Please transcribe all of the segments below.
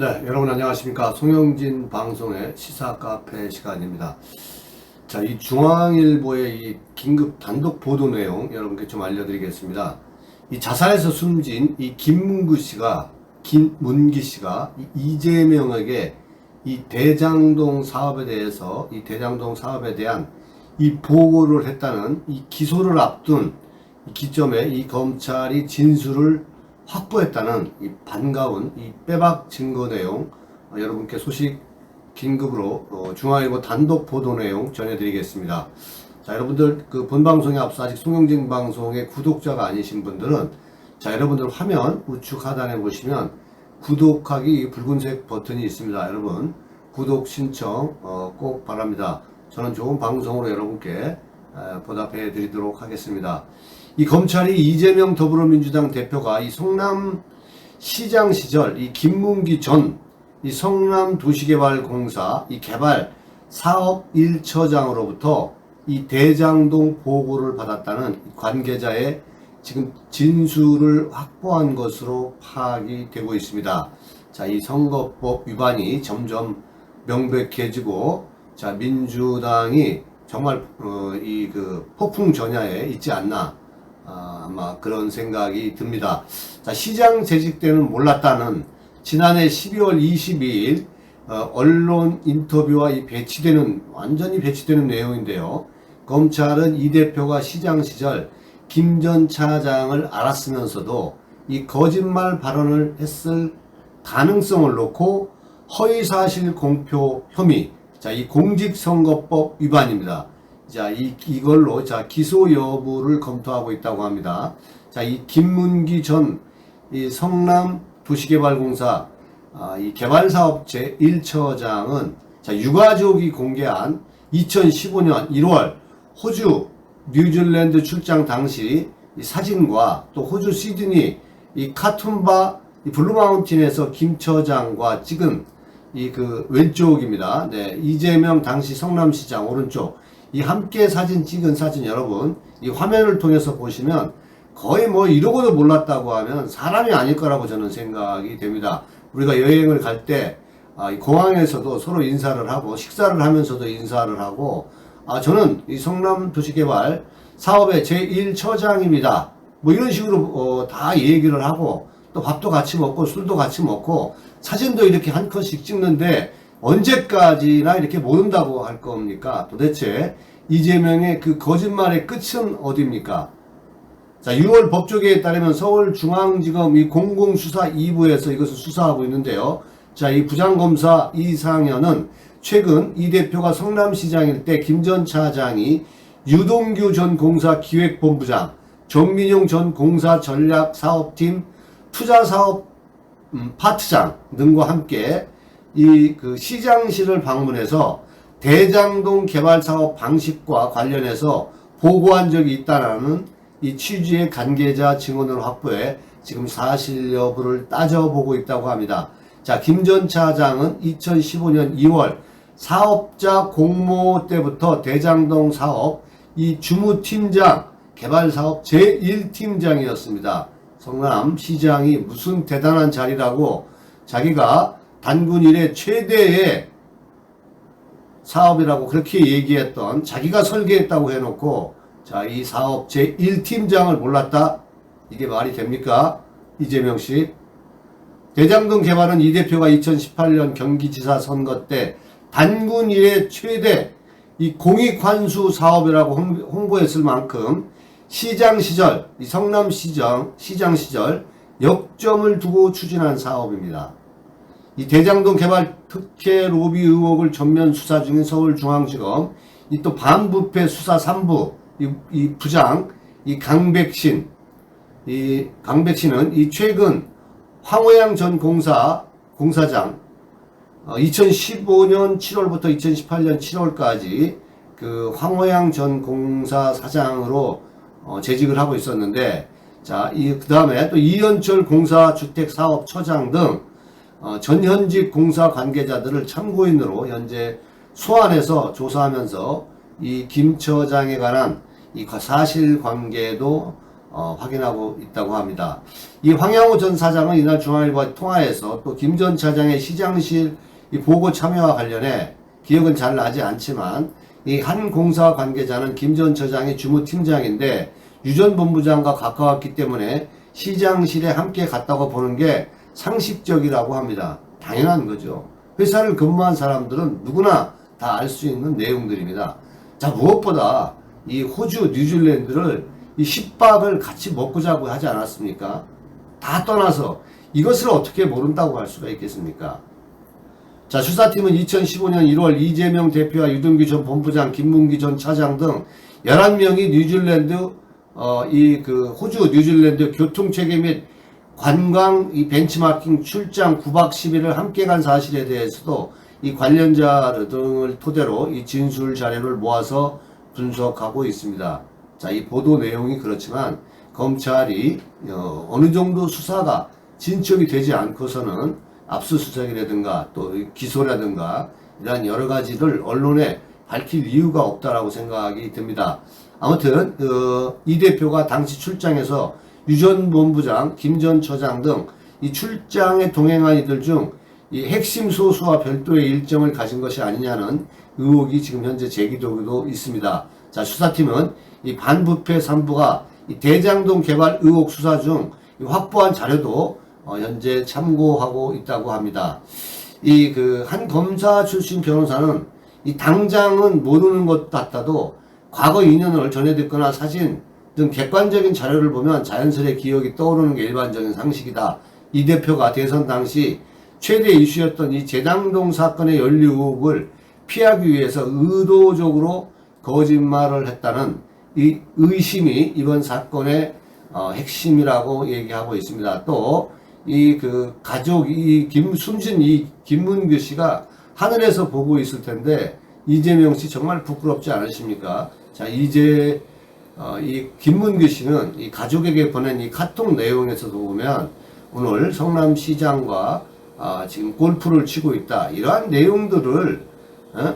네, 여러분 안녕하십니까. 송영진 방송의 시사 카페 시간입니다. 자, 이 중앙일보의 이 긴급 단독 보도 내용 여러분께 좀 알려드리겠습니다. 이 자살해서 숨진 이 김문구 씨가, 김문기 씨가 이 이재명에게 이 대장동 사업에 대해서 이 대장동 사업에 대한 이 보고를 했다는 이 기소를 앞둔 이 기점에 이 검찰이 진술을 확보했다는 이 반가운 이 빼박 증거 내용 어, 여러분께 소식 긴급으로 어, 중앙일보 단독 보도 내용 전해드리겠습니다. 자 여러분들 그 본 방송에 앞서 아직 송영진 방송의 구독자가 아니신 분들은 자 여러분들 화면 우측 하단에 보시면 구독하기 이 붉은색 버튼이 있습니다. 여러분 구독 신청 어, 꼭 바랍니다. 저는 좋은 방송으로 여러분께 에, 보답해 드리도록 하겠습니다. 이 검찰이 이재명 더불어민주당 대표가 이 성남 시장 시절 이 김문기 전 이 성남 도시개발공사 이 개발 사업 1처장으로부터 이 대장동 보고를 받았다는 관계자의 지금 진술을 확보한 것으로 파악이 되고 있습니다. 자, 이 선거법 위반이 점점 명백해지고 자, 민주당이 정말 어, 이 그 폭풍 전야에 있지 않나 아, 아마 그런 생각이 듭니다. 자, 시장 재직 때는 몰랐다는 지난해 12월 22일 어, 언론 인터뷰와 이 배치되는 완전히 배치되는 내용인데요. 검찰은 이 대표가 시장 시절 김 전 차장을 알았으면서도 이 거짓말 발언을 했을 가능성을 놓고 허위사실 공표 혐의, 자, 이 공직선거법 위반입니다. 자, 이, 이걸로, 자, 기소 여부를 검토하고 있다고 합니다. 자, 이 김문기 전, 이 성남 도시개발공사, 아, 이 개발사업 제1처장은, 자, 유가족이 공개한 2015년 1월 호주, 뉴질랜드 출장 당시 이 사진과 또 호주 시드니 이 카툰바 이 블루마운틴에서 김 처장과 찍은 이 그 왼쪽입니다. 네, 이재명 당시 성남시장 오른쪽 이 함께 사진 찍은 사진 여러분 이 화면을 통해서 보시면 거의 뭐 이러고도 몰랐다고 하면 사람이 아닐 거라고 저는 생각이 됩니다. 우리가 여행을 갈때 아, 이 공항에서도 서로 인사를 하고 식사를 하면서도 인사를 하고 아 저는 이 성남 도시개발 사업의 제1처장입니다. 뭐 이런 식으로 어, 다 얘기를 하고 또 밥도 같이 먹고 술도 같이 먹고 사진도 이렇게 한 컷씩 찍는데 언제까지나 이렇게 모른다고 할 겁니까? 도대체 이재명의 그 거짓말의 끝은 어디입니까? 자, 6월 법조계에 따르면 서울중앙지검 이 공공수사 2부에서 이것을 수사하고 있는데요. 자, 이 부장검사 이상현은 최근 이 대표가 성남시장일 때 김 전 차장이 유동규 전 공사 기획본부장, 정민용 전 공사 전략사업팀 투자사업 음, 파트장 등과 함께 이 그 시장실을 방문해서 대장동 개발 사업 방식과 관련해서 보고한 적이 있다라는 이 취지의 관계자 증언을 확보해 지금 사실 여부를 따져보고 있다고 합니다. 자, 김 전 차장은 2015년 2월 사업자 공모 때부터 대장동 사업 이 주무팀장 개발 사업 제1팀장이었습니다. 성남 시장이 무슨 대단한 자리라고 자기가 단군 일의 최대의 사업이라고 그렇게 얘기했던 자기가 설계했다고 해놓고 자 이 사업 제1팀장을 몰랐다? 이게 말이 됩니까? 이재명 씨. 대장동 개발은 이 대표가 2018년 경기지사 선거 때 단군 일의 최대 이 공익환수 사업이라고 홍- 홍보했을 만큼 시장 시절, 이 성남 시장, 시장 시절 역점을 두고 추진한 사업입니다. 이 대장동 개발 특혜 로비 의혹을 전면 수사 중인 서울중앙지검, 이 또 반부패 수사 3부, 이, 이 부장, 이 강백신, 이 강백신은 이 최근 황호양 전 공사, 공사장, 어, 2015년 7월부터 2018년 7월까지 그 황호양 전 공사 사장으로 어, 재직을 하고 있었는데, 자, 이, 그 다음에 또 이현철 공사 주택 사업 처장 등, 어, 전현직 공사 관계자들을 참고인으로 현재 소환해서 조사하면서 이 김 처장에 관한 이 사실관계도 어, 확인하고 있다고 합니다. 이 황양호 전 사장은 이날 중앙일보와 통화에서 또 김 전 차장의 시장실 이 보고 참여와 관련해 기억은 잘 나지 않지만 이 한 공사 관계자는 김 전 처장의 주무팀장인데 유 전 본부장과 가까웠기 때문에 시장실에 함께 갔다고 보는 게 상식적이라고 합니다. 당연한 거죠. 회사를 근무한 사람들은 누구나 다 알 수 있는 내용들입니다. 자, 무엇보다 이 호주, 뉴질랜드를 이 십박을 같이 먹고 자고 하지 않았습니까? 다 떠나서 이것을 어떻게 모른다고 할 수가 있겠습니까? 자, 수사팀은 2015년 1월 이재명 대표와 유동규 전 본부장, 김문기 전 차장 등 11명이 뉴질랜드, 어, 이 그 호주, 뉴질랜드 교통체계 및 관광 이 벤치마킹 출장 9박 10일을 함께 간 사실에 대해서도 이 관련자 등을 토대로 이 진술 자료를 모아서 분석하고 있습니다. 자, 이 보도 내용이 그렇지만 검찰이 어, 어느 정도 수사가 진척이 되지 않고서는 압수수색이라든가 또 기소라든가 이러한 여러 가지를 언론에 밝힐 이유가 없다라고 생각이 듭니다. 아무튼 어, 이 대표가 당시 출장에서 유전 본부장, 김 전 처장 등 이 출장에 동행한 이들 중 이 핵심 소수와 별도의 일정을 가진 것이 아니냐는 의혹이 지금 현재 제기되고 있습니다. 자 수사팀은 이 반부패 산부가 이 대장동 개발 의혹 수사 중이 확보한 자료도 어, 현재 참고하고 있다고 합니다. 이 그 한 검사 출신 변호사는 이 당장은 모르는 것 같아도 과거 인연을 전해 듣거나 사진 등 객관적인 자료를 보면 자연스레 기억이 떠오르는 게 일반적인 상식이다. 이 대표가 대선 당시 최대 이슈였던 이 재당동 사건의 연루 의혹을 피하기 위해서 의도적으로 거짓말을 했다는 이 의심이 이번 사건의 어, 핵심이라고 얘기하고 있습니다. 또 이 그 가족 이김 숨진 이 김문규 씨가 하늘에서 보고 있을 텐데 이재명 씨 정말 부끄럽지 않으십니까? 자 이제 어, 이 김문규 씨는 이 가족에게 보낸 이 카톡 내용에서도 보면 오늘 성남시장과 아, 지금 골프를 치고 있다 이러한 내용들을 어?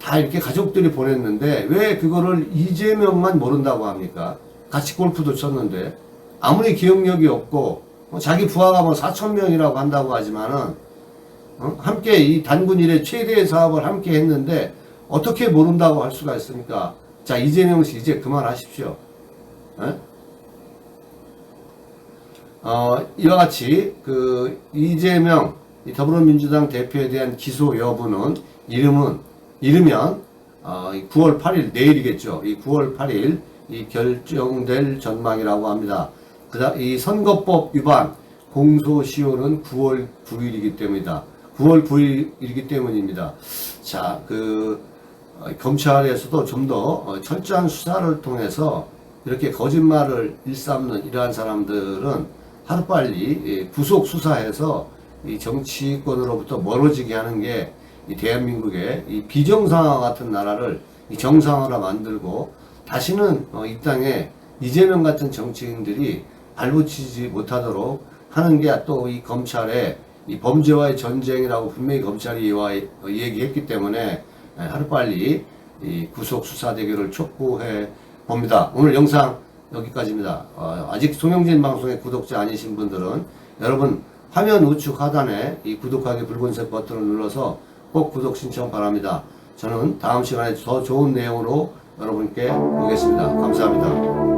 다 이렇게 가족들이 보냈는데 왜 그거를 이재명만 모른다고 합니까? 같이 골프도 쳤는데 아무리 기억력이 없고 뭐 자기 부하가 뭐 4천 명이라고 한다고 하지만은 어? 함께 이 단군 일의 최대의 사업을 함께 했는데 어떻게 모른다고 할 수가 있습니까? 자 이재명 씨 이제 그만하십시오. 에? 어, 이와 같이 그 이재명 이 더불어민주당 대표에 대한 기소 여부는 이름은 이르면 어, 이 9월 8일 내일이겠죠. 이 9월 8일 이 결정될 전망이라고 합니다. 그다 이 선거법 위반 공소시효는 9월 9일이기 때문이다. 9월 9일이기 때문입니다. 자, 그 어, 검찰에서도 좀더 어, 철저한 수사를 통해서 이렇게 거짓말을 일삼는 이러한 사람들은 하루빨리 예, 구속 수사해서 이 정치권으로부터 멀어지게 하는 게 이 대한민국의 이 비정상화 같은 나라를 이 정상화로 만들고 다시는 어, 이 땅에 이재명 같은 정치인들이 발붙이지 못하도록 하는 게 또 이 검찰의 이 범죄와의 전쟁이라고 분명히 검찰이 와 얘기했기 때문에 예, 하루빨리 이 구속 수사 대결을 촉구해 봅니다. 오늘 영상 여기까지입니다. 어, 아직 송영진 방송의 구독자 아니신 분들은 여러분 화면 우측 하단에 이 구독하기 붉은색 버튼을 눌러서 꼭 구독 신청 바랍니다. 저는 다음 시간에 더 좋은 내용으로 여러분께 오겠습니다. 감사합니다.